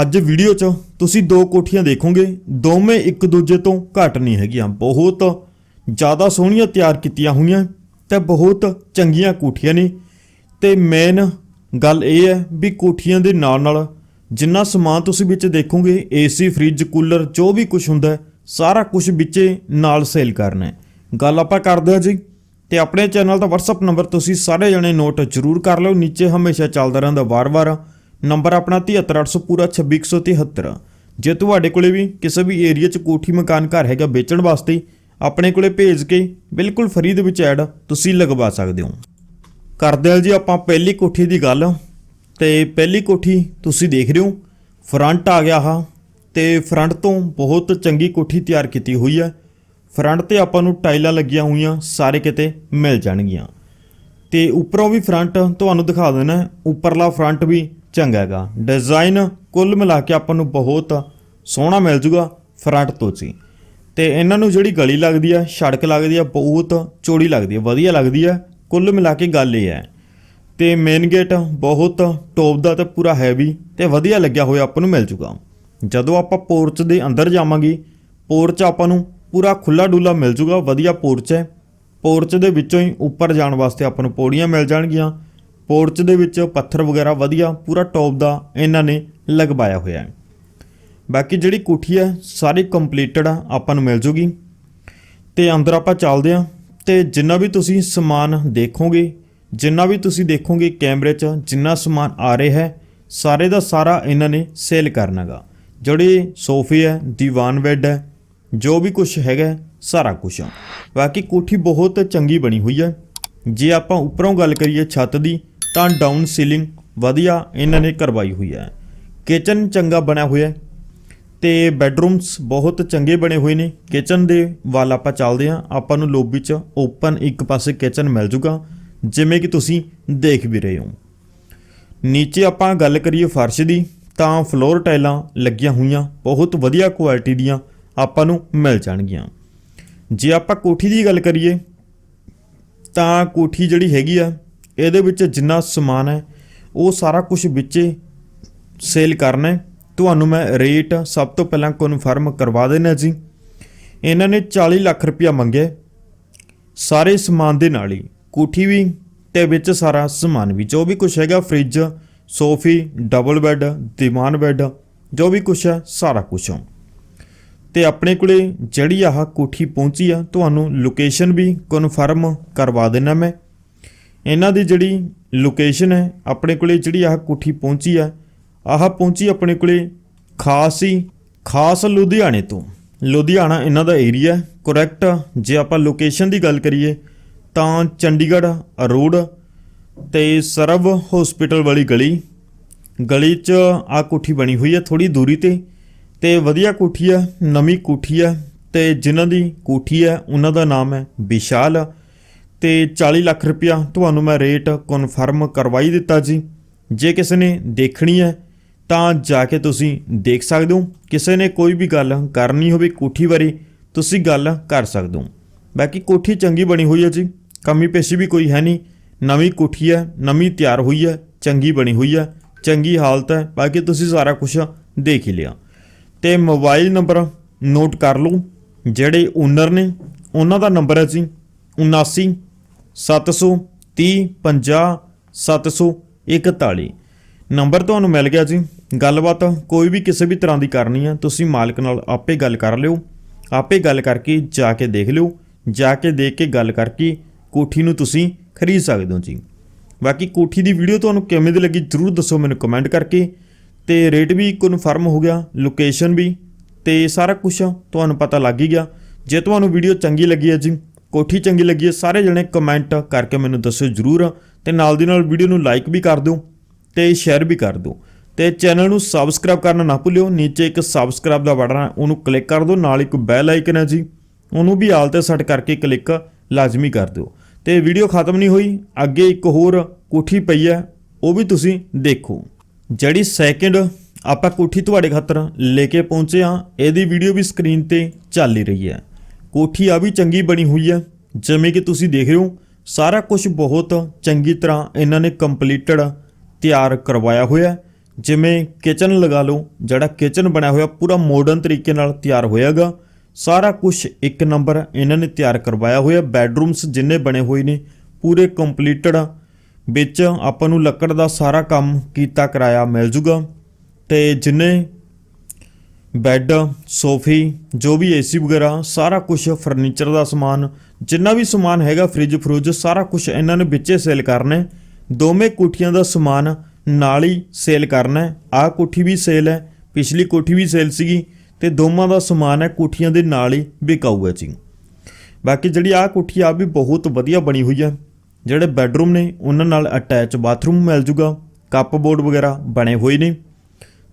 ਅੱਜ ਵੀਡੀਓ 'ਚ ਤੁਸੀਂ ਦੋ ਕੋਠੀਆਂ ਦੇਖੋਗੇ, ਦੋਵੇਂ ਇੱਕ ਦੂਜੇ ਤੋਂ ਘੱਟ ਨਹੀਂ ਹੈਗੀਆਂ। ਬਹੁਤ ਜ਼ਿਆਦਾ ਸੋਹਣੀਆਂ ਤਿਆਰ ਕੀਤੀਆਂ ਹੋਈਆਂ ਤੇ ਬਹੁਤ ਚੰਗੀਆਂ ਕੋਠੀਆਂ ਨੇ। ਤੇ ਮੇਨ ਗੱਲ ਇਹ ਹੈ ਵੀ ਕੋਠੀਆਂ ਦੇ ਨਾਲ ਨਾਲ ਜਿੰਨਾ ਸਮਾਨ ਤੁਸੀਂ ਵਿੱਚ ਦੇਖੋਗੇ ਏਸੀ ਫ੍ਰਿਜ ਕੂਲਰ ਜੋ ਵੀ ਕੁਝ ਹੁੰਦਾ ਸਾਰਾ ਕੁਝ ਵਿੱਚੇ ਨਾਲ ਸੇਲ ਕਰਨਾ ਹੈ। ਗੱਲ ਆਪਾਂ ਕਰਦੇ ਹਾਂ ਜੀ, ਤੇ ਆਪਣੇ ਚੈਨਲ ਦਾ WhatsApp ਨੰਬਰ ਤੁਸੀਂ ਸਾਰੇ ਜਣੇ ਨੋਟ ਜ਼ਰੂਰ ਕਰ ਲਓ। ਨੀਚੇ ਹਮੇਸ਼ਾ ਚੱਲਦਾ ਰਹਿੰਦਾ ਵਾਰ-ਵਾਰ। ਨੰਬਰ ਆਪਣਾ 73800 ਪੂਰਾ 26173 ਜੇ ਤੁਹਾਡੇ ਕੋਲੇ ਵੀ ਕਿਸੇ ਵੀ ਏਰੀਆ 'ਚ ਕੋਠੀ ਮਕਾਨ ਘਰ ਹੈਗਾ ਵੇਚਣ ਵਾਸਤੇ, ਆਪਣੇ ਕੋਲੇ ਭੇਜ ਕੇ ਬਿਲਕੁਲ ਫਰੀ ਦੇ ਵਿੱਚ ਐਡ ਤੁਸੀਂ ਲਗਵਾ ਸਕਦੇ ਹੋ। ਕਰਦੇ ਹਾਂ ਜੀ ਆਪਾਂ ਪਹਿਲੀ ਕੋਠੀ ਦੀ ਗੱਲ, ਤੇ ਪਹਿਲੀ ਕੋਠੀ ਤੁਸੀਂ ਦੇਖ ਰਹੇ ਹੋ ਫਰੰਟ ਆ ਗਿਆ ਆ ਤੇ ਫਰੰਟ ਤੋਂ ਬਹੁਤ ਚੰਗੀ ਕੋਠੀ ਤਿਆਰ ਕੀਤੀ ਹੋਈ ਹੈ। ਫਰੰਟ ਤੇ ਆਪਾਂ ਨੂੰ ਟਾਈਲਾਂ ਲੱਗੀਆਂ ਹੋਈਆਂ, ਸਾਰੇ ਕਿਤੇ ਮਿਲ ਜਾਣਗੀਆਂ। ਤੇ ਉੱਪਰੋਂ ਵੀ ਫਰੰਟ ਤੁਹਾਨੂੰ ਦਿਖਾ ਦੇਣਾ, ਉੱਪਰਲਾ ਫਰੰਟ ਵੀ ਚੰਗਾ ਹੈਗਾ। ਡਿਜ਼ਾਈਨ ਕੁੱਲ ਮਿਲਾ ਕੇ ਆਪਾਂ ਨੂੰ ਬਹੁਤ ਸੋਹਣਾ ਮਿਲ ਜੂਗਾ ਫਰੰਟ ਤੋਂ ਜੀ। ਤੇ ਇਹਨਾਂ ਨੂੰ ਜਿਹੜੀ ਗਲੀ ਲੱਗਦੀ ਆ, ਸੜਕ ਲੱਗਦੀ ਆ, ਬਹੁਤ ਚੌੜੀ ਲੱਗਦੀ ਆ, ਵਧੀਆ ਲੱਗਦੀ ਆ। ਕੁੱਲ ਮਿਲਾ ਕੇ ਗੱਲ ਇਹ ਹੈ। ਤੇ ਮੇਨ ਗੇਟ ਬਹੁਤ ਟੌਪ ਦਾ ਤੇ ਪੂਰਾ ਹੈਵੀ ਤੇ ਵਧੀਆ ਲੱਗਿਆ ਹੋਇਆ ਆਪਾਂ ਨੂੰ ਮਿਲ ਜੂਗਾ। ਜਦੋਂ ਆਪਾਂ ਪੋਰਚ ਦੇ ਅੰਦਰ ਜਾਵਾਂਗੇ ਪੋਰਚ ਆਪਾਂ ਨੂੰ ਪੂਰਾ ਖੁੱਲਾ ਡੁੱਲਾ ਮਿਲ ਜੂਗਾ, ਵਧੀਆ ਪੋਰਚ ਹੈ। ਪੋਰਚ ਦੇ ਵਿੱਚੋਂ ਹੀ ਉੱਪਰ ਜਾਣ ਵਾਸਤੇ ਆਪਾਂ ਨੂੰ ਪੌੜੀਆਂ ਮਿਲ ਜਾਣਗੀਆਂ। ਪੋਰਚ ਦੇ ਵਿੱਚ ਪੱਥਰ ਵਗੈਰਾ ਵਧੀਆ ਪੂਰਾ ਟੌਪ ਦਾ ਇਹਨਾਂ ਨੇ ਲਗਵਾਇਆ ਹੋਇਆ ਹੈ। ਬਾਕੀ ਜਿਹੜੀ ਕੋਠੀ ਹੈ ਸਾਰੀ ਕੰਪਲੀਟਡ ਆ ਆਪਾਂ ਨੂੰ ਮਿਲ ਜੂਗੀ। ਤੇ ਅੰਦਰ ਆਪਾਂ ਚੱਲਦੇ ਹਾਂ। ਤੇ ਜਿੰਨਾ ਵੀ ਤੁਸੀਂ ਸਮਾਨ ਦੇਖੋਗੇ ਜਿੰਨਾ ਵੀ ਤੁਸੀਂ ਦੇਖੋਗੇ ਕੈਮਰੇ 'ਚ ਜਿੰਨਾ ਸਮਾਨ ਆ ਰਿਹਾ ਹੈ ਸਾਰੇ ਦਾ ਸਾਰਾ ਇਹਨਾਂ ਨੇ ਸੇਲ ਕਰਨਾਗਾ ਜਿਹੜੇ ਸੋਫੇ ਹੈ ਦੀਵਾਨ ਬੈੱਡ ਹੈ ਜੋ ਵੀ ਕੁਝ ਹੈਗਾ ਹੈ, ਸਾਰਾ ਕੁਝ ਬਾਕੀ ਕੋਠੀ ਬਹੁਤ ਚੰਗੀ ਬਣੀ ਹੋਈ ਹੈ। ਜੇ ਆਪਾਂ ਉੱਪਰੋਂ ਗੱਲ ਕਰੀਏ ਛੱਤ ਦੀ ਤਾਂ ਡਾਊਨ ਸੀਲਿੰਗ ਵਧੀਆ ਇਹਨਾਂ ਨੇ ਕਰਵਾਈ ਹੋਈ ਹੈ। ਕਿਚਨ ਚੰਗਾ ਬਣਿਆ ਹੋਇਆ ਹੈ ਤੇ ਬੈੱਡਰੂਮਸ ਬਹੁਤ ਚੰਗੇ ਬਣੇ ਹੋਏ ਨੇ। ਕਿਚਨ ਦੇ ਵੱਲ ਆਪਾਂ ਚੱਲਦੇ ਹਾਂ। ਆਪਾਂ ਨੂੰ ਲੋਬੀ 'ਚ ਓਪਨ ਇੱਕ ਪਾਸੇ ਕਿਚਨ ਮਿਲ ਜੂਗਾ, ਜਿਵੇਂ ਕਿ ਤੁਸੀਂ ਦੇਖ ਵੀ ਰਹੇ ਹੋ। ਨੀਚੇ ਆਪਾਂ ਗੱਲ ਕਰੀਏ ਫਰਸ਼ ਦੀ, ਤਾਂ ਫਲੋਰ ਟਾਈਲਾਂ ਲੱਗੀਆਂ ਹੋਈਆਂ, ਬਹੁਤ ਵਧੀਆ ਕੁਆਲਿਟੀ ਦੀਆਂ ਆਪਾਂ ਨੂੰ ਮਿਲ ਜਾਣਗੀਆਂ। ਜੇ ਆਪਾਂ ਕੋਠੀ ਦੀ ਗੱਲ ਕਰੀਏ, ਤਾਂ ਕੋਠੀ ਜਿਹੜੀ ਹੈਗੀ ਆ ਇਹਦੇ ਵਿੱਚ ਜਿੰਨਾ ਸਮਾਨ ਹੈ, ਉਹ ਸਾਰਾ ਕੁਝ ਵਿੱਚੇ ਸੇਲ ਕਰਨਾ ਹੈ। ਤੁਹਾਨੂੰ ਮੈਂ ਰੇਟ ਸਭ ਤੋਂ ਪਹਿਲਾਂ ਕਨਫਰਮ ਕਰਵਾ ਦੇਣਾ ਜੀ। ਇਹਨਾਂ ਨੇ 40 ਲੱਖ ਰੁਪਇਆ ਮੰਗਿਆ ਸਾਰੇ ਸਮਾਨ ਦੇ ਨਾਲ ਹੀ, ਕੋਠੀ ਵੀ ਤੇ ਵਿੱਚ ਸਾਰਾ ਸਮਾਨ ਵੀ, ਜੋ ਵੀ ਕੁਝ ਹੈਗਾ ਫ੍ਰਿਜ ਸੋਫੀ ਡਬਲ ਬੈੱਡ ਦੀਵਾਨ ਬੈੱਡ ਜੋ ਵੀ ਕੁਝ ਹੈ, ਸਾਰਾ ਕੁਝ ਤੇ ਆਪਣੇ ਕੋਲੇ ਜਿਹੜੀ ਆਹ ਕੋਠੀ ਪਹੁੰਚੀ ਆ, ਤੁਹਾਨੂੰ ਲੋਕੇਸ਼ਨ ਵੀ ਕਨਫਰਮ ਕਰਵਾ ਦੇਣਾ ਮੈਂ। ਇਹਨਾਂ ਦੀ ਜਿਹੜੀ ਲੋਕੇਸ਼ਨ ਹੈ, ਆਪਣੇ ਕੋਲੇ ਜਿਹੜੀ ਆਹ ਕੋਠੀ ਪਹੁੰਚੀ ਆ, ਆਹ ਪਹੁੰਚੀ ਆਪਣੇ ਕੋਲੇ ਖਾਸ ਹੀ, ਖਾਸ ਲੁਧਿਆਣੇ ਤੋਂ। ਲੁਧਿਆਣਾ ਇਹਨਾਂ ਦਾ ਏਰੀਆ ਕਰੈਕਟ ਜੇ ਆਪਾਂ ਲੋਕੇਸ਼ਨ ਦੀ ਗੱਲ ਕਰੀਏ, ਤਾਂ ਚੰਡੀਗੜ੍ਹ ਰੋਡ ਤੇ ਸਰਵ ਹਸਪੀਟਲ ਵਾਲੀ ਗਲੀ ਗਲੀ 'ਚ ਆ ਕੋਠੀ ਬਣੀ ਹੋਈ ਹੈ ਥੋੜੀ ਦੂਰੀ ਤੇ ਤੇ ਵਧੀਆ ਕੋਠੀ ਹੈ ਨਵੀਂ ਕੋਠੀ ਹੈ ਤੇ ਜਿਨ੍ਹਾਂ ਦੀ ਕੋਠੀ ਹੈ, ਉਹਨਾਂ ਦਾ ਨਾਮ ਹੈ ਵਿਸ਼ਾਲ। ਤੇ 40 ਲੱਖ ਰੁਪਇਆ ਤੁਹਾਨੂੰ ਮੈਂ ਰੇਟ ਕਨਫਰਮ ਕਰਵਾਈ ਦਿੱਤਾ ਜੀ। ਜੇ ਕਿਸੇ ਨੇ ਦੇਖਣੀ ਹੈ, ਤਾਂ ਜਾ ਕੇ ਤੁਸੀਂ ਦੇਖ ਸਕਦੇ ਹੋ। ਕਿਸੇ ਨੇ ਕੋਈ ਵੀ ਗੱਲ ਕਰਨੀ ਹੋਵੇ ਕੋਠੀ ਬਾਰੇ, ਤੁਸੀਂ ਗੱਲ ਕਰ ਸਕਦੇ ਹੋ। ਬਾਕੀ ਕੋਠੀ ਚੰਗੀ ਬਣੀ ਹੋਈ ਹੈ ਜੀ। ਕਮੀ ਪੇਸ਼ੀ ਵੀ ਕੋਈ ਹੈ ਨਹੀਂ। ਨਵੀਂ ਕੋਠੀ ਹੈ, ਨਵੀਂ ਤਿਆਰ ਹੋਈ ਹੈ, ਚੰਗੀ ਬਣੀ ਹੋਈ ਹੈ, ਚੰਗੀ ਹਾਲਤ ਹੈ। ਬਾਕੀ ਤੁਸੀਂ ਸਾਰਾ ਕੁਝ ਦੇਖ ਹੀ ਲਿਆ। ਤੇ ਮੋਬਾਈਲ ਨੰਬਰ ਨੋਟ ਕਰ ਲਓ। ਜਿਹੜੇ ਓਨਰ ਨੇ, ਉਹਨਾਂ ਦਾ ਨੰਬਰ ਹੈ ਜੀ। 79 730 50 741 ਨੰਬਰ ਤੁਹਾਨੂੰ ਮਿਲ ਗਿਆ ਜੀ। ਗੱਲਬਾਤ ਕੋਈ ਵੀ ਕਿਸੇ ਵੀ ਤਰ੍ਹਾਂ ਦੀ ਕਰਨੀ ਹੈ ਤੁਸੀਂ ਮਾਲਕ ਨਾਲ ਆਪੇ ਗੱਲ ਕਰ ਲਿਓ। ਆਪੇ ਗੱਲ ਕਰਕੇ ਜਾ ਕੇ ਦੇਖ ਲਿਓ। ਜਾ ਕੇ ਦੇਖ ਕੇ ਗੱਲ ਕਰਕੇ ਕੋਠੀ ਨੂੰ ਤੁਸੀਂ ਖਰੀਦ ਸਕਦੇ ਹੋ ਜੀ। ਬਾਕੀ ਕੋਠੀ ਦੀ ਵੀਡੀਓ ਤੁਹਾਨੂੰ ਕਿਵੇਂ ਦੀ ਲੱਗੀ ਜਰੂਰ ਦੱਸੋ ਮੈਨੂੰ ਕਮੈਂਟ ਕਰਕੇ। ਤੇ ਰੇਟ ਵੀ ਕਨਫਰਮ ਹੋ ਗਿਆ ਲੋਕੇਸ਼ਨ ਵੀ, ਤੇ ਸਾਰਾ ਕੁਝ ਤੁਹਾਨੂੰ ਪਤਾ ਲੱਗ ਹੀ ਗਿਆ। ਜੇ ਤੁਹਾਨੂੰ ਵੀਡੀਓ ਚੰਗੀ ਲੱਗੀ ਹੈ ਜੀ ਕੋਠੀ ਚੰਗੀ ਲੱਗੀ ਹੈ, ਸਾਰੇ ਜਣੇ ਕਮੈਂਟ ਕਰਕੇ ਮੈਨੂੰ ਦੱਸਿਓ ਜਰੂਰ ਤੇ ਨਾਲ ਦੀ ਨਾਲ ਵੀਡੀਓ ਨੂੰ ਲਾਈਕ ਵੀ ਕਰ ਦਿਓ ਤੇ ਸ਼ੇਅਰ ਵੀ ਕਰ ਦਿਓ ਤੇ ਚੈਨਲ ਨੂੰ ਸਬਸਕ੍ਰਾਈਬ ਕਰਨਾ ਨਾ ਭੁੱਲਿਓ, ਨੀਚੇ ਇੱਕ ਸਬਸਕ੍ਰਾਈਬ ਦਾ ਬਟਨ ਹੈ, ਉਹਨੂੰ ਕਲਿੱਕ ਕਰ ਦਿਓ, ਨਾਲ ਇੱਕ ਬੈਲ ਆਈਕਨ ਹੈ ਜੀ, ਉਹਨੂੰ ਵੀ ਆਲ ਤੇ ਸੈੱਟ ਕਰਕੇ ਕਲਿੱਕ ਲਾਜ਼ਮੀ ਕਰ ਦਿਓ ਤੇ ਵੀਡੀਓ ਖਤਮ ਨਹੀਂ ਹੋਈ, ਅੱਗੇ ਇੱਕ ਹੋਰ ਕੋਠੀ ਪਈ ਹੈ, ਉਹ ਵੀ ਤੁਸੀਂ ਦੇਖੋ। ਜਿਹੜੀ ਸੈਕਿੰਡ ਆਪਾਂ ਕੋਠੀ ਤੁਹਾਡੇ ਖਾਤਰ ਲੈ ਕੇ ਪਹੁੰਚੇ ਹਾਂ, ਇਹਦੀ ਵੀਡੀਓ ਵੀ ਸਕਰੀਨ ਤੇ ਚੱਲ ਹੀ ਰਹੀ ਹੈ। ਕੋਠੀ ਆ ਵੀ ਚੰਗੀ ਬਣੀ ਹੋਈ ਹੈ ਜਿਵੇਂ ਕਿ ਤੁਸੀਂ ਦੇਖ ਰਹੇ ਹੋ, ਸਾਰਾ ਕੁਝ ਬਹੁਤ ਚੰਗੀ ਤਰ੍ਹਾਂ ਇਹਨਾਂ ਨੇ ਕੰਪਲੀਟਡ ਤਿਆਰ ਕਰਵਾਇਆ ਹੋਇਆ। ਜਿਵੇਂ ਕਿਚਨ ਲਗਾ ਲਓ, ਜਿਹੜਾ ਕਿਚਨ ਬਣਿਆ ਹੋਇਆ, ਪੂਰਾ ਮਾਡਰਨ ਤਰੀਕੇ ਨਾਲ ਤਿਆਰ ਹੋਇਆਗਾ। ਸਾਰਾ ਕੁਝ ਇੱਕ ਨੰਬਰ ਇਹਨਾਂ ਨੇ ਤਿਆਰ ਕਰਵਾਇਆ ਹੋਇਆ। ਬੈੱਡਰੂਮਸ ਜਿੰਨੇ ਬਣੇ ਹੋਏ ਨੇ, ਪੂਰੇ ਕੰਪਲੀਟਡ ਵਿੱਚ ਆਪਾਂ ਨੂੰ ਲੱਕੜ ਦਾ ਸਾਰਾ ਕੰਮ ਕੀਤਾ, ਕਰਾਇਆ ਮਿਲ ਜੂਗਾ। ਤੇ ਜਿੰਨੇ ਬੈੱਡ, ਸੋਫੀ, ਜੋ ਵੀ ਏਸੀ ਵਗੈਰਾ, ਸਾਰਾ ਕੁਝ ਫਰਨੀਚਰ ਦਾ ਸਮਾਨ, ਜਿੰਨਾ ਵੀ ਸਮਾਨ ਹੈਗਾ ਫ੍ਰਿਜ ਫਰੂਜ ਸਾਰਾ ਕੁਝ ਇਹਨਾਂ ਨੇ ਵਿੱਚੇ ਸੇਲ ਕਰਨਾ ਦੋਵੇਂ ਕੋਠੀਆਂ ਦਾ ਸਮਾਨ ਨਾਲ ਹੀ ਸੇਲ ਕਰਨਾ ਆਹ ਕੋਠੀ ਵੀ ਸੇਲ ਹੈ, ਪਿਛਲੀ ਕੋਠੀ ਵੀ ਸੇਲ ਸੀਗੀ ਤੇ ਦੋਵਾਂ ਦਾ ਸਮਾਨ ਹੈ ਕੋਠੀਆਂ ਦੇ ਨਾਲ ਹੀ ਵਿਕਾਊ ਹੈ ਜੀ। ਬਾਕੀ ਜਿਹੜੀ ਆਹ ਕੋਠੀ ਆ ਵੀ ਬਹੁਤ ਵਧੀਆ ਬਣੀ ਹੋਈ ਹੈ। ਜਿਹੜੇ ਬੈੱਡਰੂਮ ਨੇ, ਉਹਨਾਂ ਨਾਲ ਅਟੈਚ ਬਾਥਰੂਮ ਮਿਲ ਜੂਗਾ। ਕੱਪ ਬੋਰਡ ਵਗੈਰਾ ਬਣੇ ਹੋਏ ਨੇ।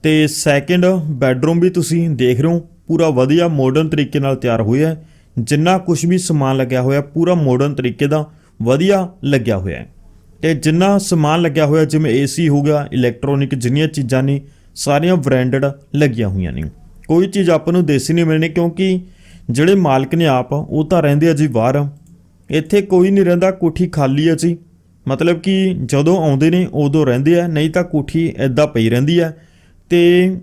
ਤੇ ਸੈਕਿੰਡ ਬੈੱਡਰੂਮ ਵੀ ਤੁਸੀਂ ਦੇਖ ਰਹੇ ਹੋ, ਪੂਰਾ ਵਧੀਆ ਮਾਡਰਨ ਤਰੀਕੇ ਨਾਲ ਤਿਆਰ ਹੋਇਆ ਹੈ। ਜਿੰਨਾ ਕੁਝ ਵੀ ਸਮਾਨ ਲੱਗਿਆ ਹੋਇਆ, ਪੂਰਾ ਮਾਡਰਨ ਤਰੀਕੇ ਦਾ ਵਧੀਆ ਲੱਗਿਆ ਹੋਇਆ ਹੈ। ਤੇ ਜਿੰਨਾ ਸਮਾਨ ਲੱਗਿਆ ਹੋਇਆ, ਜਿਵੇਂ ਏਸੀ ਹੋ ਗਿਆ ਇਲੈਕਟ੍ਰੋਨਿਕ ਜਿੰਨੀਆਂ ਚੀਜ਼ਾਂ ਨੇ, ਸਾਰੀਆਂ ਬ੍ਰਾਂਡਡ ਲੱਗੀਆਂ ਹੋਈਆਂ ਨੇ। ਕੋਈ ਚੀਜ਼ ਆਪਾਂ ਨੂੰ ਦੇਸੀ ਨਹੀਂ ਮਿਲਣੀ, ਕਿਉਂਕਿ ਜਿਹੜੇ ਮਾਲਕ ਨੇ ਆਪ, ਉਹ ਤਾਂ ਰਹਿੰਦੇ ਆ ਜੀ ਬਾਹਰ। ਇੱਥੇ ਕੋਈ ਨਹੀਂ ਰਹਿੰਦਾ, ਕੋਠੀ ਖਾਲੀ ਹੈ ਜੀ। ਮਤਲਬ ਕਿ ਜਦੋਂ ਆਉਂਦੇ ਨੇ, ਉਦੋਂ ਰਹਿੰਦੇ ਆ, ਨਹੀਂ ਤਾਂ ਕੋਠੀ ਐਦਾਂ ਪਈ ਰਹਿੰਦੀ ਹੈ ਤੇ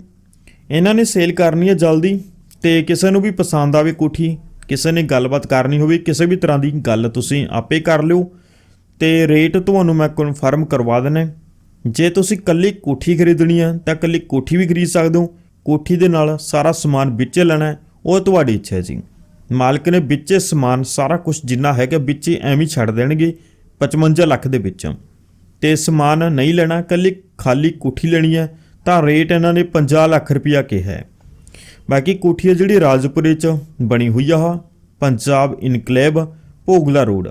ਇਹਨਾਂ ਨੇ ਸੇਲ ਕਰਨੀ ਹੈ ਜਲਦੀ ਤੇ ਕਿਸੇ ਨੂੰ ਵੀ ਪਸੰਦ ਆਵੇ ਕੋਠੀ, ਕਿਸੇ ਨੇ ਗੱਲਬਾਤ ਕਰਨੀ ਹੋਵੇ, ਕਿਸੇ ਵੀ ਤਰ੍ਹਾਂ ਦੀ ਗੱਲ ਤੁਸੀਂ ਆਪੇ ਕਰ ਲਿਓ ਤੇ ਰੇਟ ਤੁਹਾਨੂੰ ਮੈਂ ਕਨਫਰਮ ਕਰਵਾ ਦਿੰਦਾ। ਜੇ ਤੁਸੀਂ ਕੱਲੀ ਕੋਠੀ ਖਰੀਦਣੀ ਹੈ ਤਾਂ ਕੱਲੀ ਕੋਠੀ ਵੀ ਖਰੀਦ ਸਕਦੇ ਹੋ। ਕੋਠੀ ਦੇ ਨਾਲ ਸਾਰਾ ਸਮਾਨ ਵਿੱਚੇ ਲੈਣਾ ਉਹ ਤੁਹਾਡੀ ਇੱਛਾ ਹੈ ਜੀ। ਮਾਲਕ ਨੇ ਵਿੱਚੇ ਸਮਾਨ ਸਾਰਾ ਕੁਝ ਜਿੰਨਾ ਹੈਗਾ ਵਿੱਚੇ ਐਵੇਂ ਛੱਡ ਦੇਣਗੇ 55 ਲੱਖ ਦੇ ਵਿੱਚ। ਤੇ ਸਮਾਨ ਨਹੀਂ ਲੈਣਾ ਕੱਲੀ ਖਾਲੀ ਕੋਠੀ ਲੈਣੀ ਹੈ ਤਾਂ ਰੇਟ ਇਹਨਾਂ ਨੇ 50 ਲੱਖ ਰੁਪਇਆ ਕਿਹਾ ਹੈ। ਬਾਕੀ ਕੋਠੀ ਹੈ ਜਿਹੜੀ ਰਾਜਪੁਰੇ ਚ ਬਣੀ ਹੋਈ ਆ ਆਹ, ਪੰਜਾਬ ਇਨਕਲੇਬ ਭੋਗਲਾ ਰੋਡ।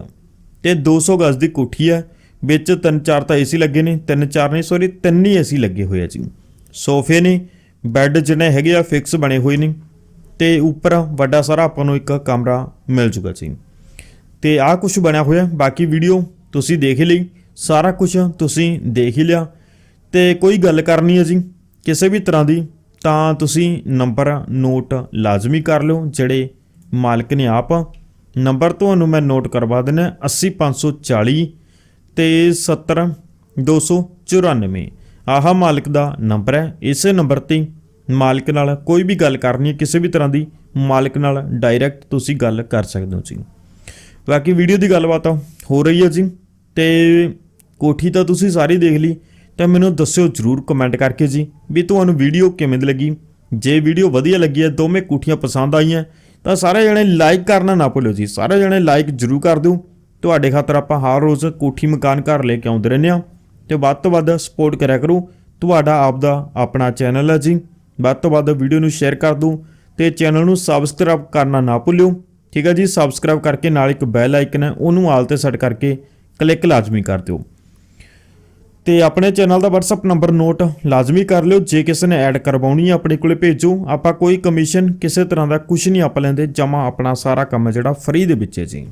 ਤੇ 200 ਗਜ਼ ਦੀ ਕੋਠੀ ਹੈ ਵਿੱਚ ਤਿੰਨ ਚਾਰ ਤਾਂ ਏਸੀ ਲੱਗੇ ਨੇ ਤਿੰਨ ਚਾਰ ਨਹੀਂ ਸੌਰੀ ਤਿੰਨ ਹੀ ਏਸੀ ਲੱਗੇ ਹੋਏ ਆ ਜੀ। ਸੋਫੇ ਨੇ ਬੈੱਡ ਜਿਹੜੇ ਹੈਗੇ ਆ ਫਿਕਸ ਬਣੇ ਹੋਏ ਨੇ ਤੇ ਉੱਪਰ ਵੱਡਾ ਸਾਰਾ ਆਪਾਂ ਨੂੰ ਇੱਕ ਕਮਰਾ ਮਿਲ ਜੂਗਾ ਜੀ। ਤੇ ਆਹ ਕੁਝ ਬਣਿਆ ਹੋਇਆ ਬਾਕੀ ਵੀਡੀਓ ਤੁਸੀਂ ਦੇਖ ਹੀ ਲਈ ਸਾਰਾ ਕੁਝ ਤੁਸੀਂ ਦੇਖ ਹੀ ਲਿਆ। ਤੇ ਕੋਈ ਗੱਲ ਕਰਨੀ ਹੈ ਜੀ, ਕਿਸੇ ਵੀ ਤਰ੍ਹਾਂ ਦੀ, ਤਾਂ ਤੁਸੀਂ ਨੰਬਰ, ਨੋਟ ਲਾਜ਼ਮੀ ਕਰ ਲਿਓ, ਜਿਹੜੇ ਮਾਲਕ ਨੇ ਆਪ ਨੰਬਰ ਤੁਹਾਨੂੰ ਮੈਂ ਨੋਟ ਕਰਵਾ ਦਿੰਦਾ 80540 ਤੇ 70294 ਆਹ ਮਾਲਕ ਦਾ ਨੰਬਰ ਹੈ, ਇਸੇ ਨੰਬਰ ਤੇ ਮਾਲਕ ਨਾਲ ਕੋਈ ਵੀ ਗੱਲ ਕਰਨੀ ਹੈ, ਕਿਸੇ ਵੀ ਤਰ੍ਹਾਂ ਦੀ ਮਾਲਕ ਨਾਲ ਡਾਇਰੈਕਟ ਤੁਸੀਂ ਗੱਲ ਕਰ ਸਕਦੇ ਹੋ ਜੀ। ਬਾਕੀ ਵੀਡੀਓ ਦੀ ਗੱਲਬਾਤ ਹੋ ਰਹੀ ਹੈ ਜੀ, ਤੇ ਕੋਠੀ ਤਾਂ ਤੁਸੀਂ ਸਾਰੀ ਦੇਖ ਲਈ ਤਾਂ ਮੈਨੂੰ ਦੱਸਿਓ ਜਰੂਰ ਕਮੈਂਟ ਕਰਕੇ ਜੀ, ਵੀ ਤੁਹਾਨੂੰ ਵੀਡੀਓ ਕਿਵੇਂ ਦੀ ਲੱਗੀ? ਜੇ ਵੀਡੀਓ ਵਧੀਆ ਲੱਗੀ ਹੈ, ਦੋਵੇਂ ਕੋਠੀਆਂ ਪਸੰਦ ਆਈਆਂ, ਤਾਂ ਸਾਰੇ ਜਣੇ ਲਾਈਕ ਕਰਨਾ ਨਾ ਭੁੱਲਿਓ ਜੀ। ਸਾਰੇ ਜਣੇ ਲਾਈਕ ਜਰੂਰ ਕਰ ਦਿਓ। ਤੁਹਾਡੇ ਖਾਤਰ ਆਪਾਂ ਹਰ ਰੋਜ਼ ਕੋਠੀ ਮਕਾਨ ਘਰ ਲੈ ਕੇ ਆਉਂਦੇ ਰਹਿੰਦੇ ਹਾਂ। ਤੇ ਵੱਧ ਤੋਂ ਵੱਧ ਸਪੋਰਟ ਕਰਿਆ ਕਰੋ। ਤੁਹਾਡਾ ਆਪਦਾ ਆਪਣਾ ਚੈਨਲ ਹੈ ਜੀ। ਵੱਧ ਤੋਂ ਵੱਧ ਵੀਡੀਓ ਨੂੰ ਸ਼ੇਅਰ ਕਰ ਦਿਓ ਤੇ ਚੈਨਲ ਨੂੰ ਸਬਸਕ੍ਰਾਈਬ ਕਰਨਾ ਨਾ ਭੁੱਲਿਓ। ਠੀਕ ਹੈ ਜੀ ਸਬਸਕ੍ਰਾਈਬ ਕਰਕੇ ਨਾਲ ਇੱਕ ਬੈਲ ਆਈਕਨ ਹੈ, ਉਹਨੂੰ ਆਲ ਤੇ ਸੈੱਟ ਕਰਕੇ ਕਲਿੱਕ ਲਾਜ਼ਮੀ ਕਰ ਦਿਓ। ਤੇ ਆਪਣੇ ਚੈਨਲ ਦਾ WhatsApp ਨੰਬਰ ਨੋਟ ਲਾਜ਼ਮੀ ਕਰ ਲਿਓ। ਜੇ ਕਿਸੇ ਨੇ ਐਡ ਕਰਵਾਉਣੀ ਹੈ ਆਪਣੇ ਕੋਲੇ ਭੇਜੋ। ਆਪਾਂ ਕੋਈ ਕਮਿਸ਼ਨ ਕਿਸੇ ਤਰ੍ਹਾਂ ਦਾ ਕੁਝ ਨਹੀਂ ਆਪਾਂ ਲੈਂਦੇ, ਜਮਾ ਆਪਣਾ ਸਾਰਾ ਕੰਮ ਜਿਹੜਾ ਫ੍ਰੀ ਦੇ ਵਿੱਚ ਹੈ ਜੀ।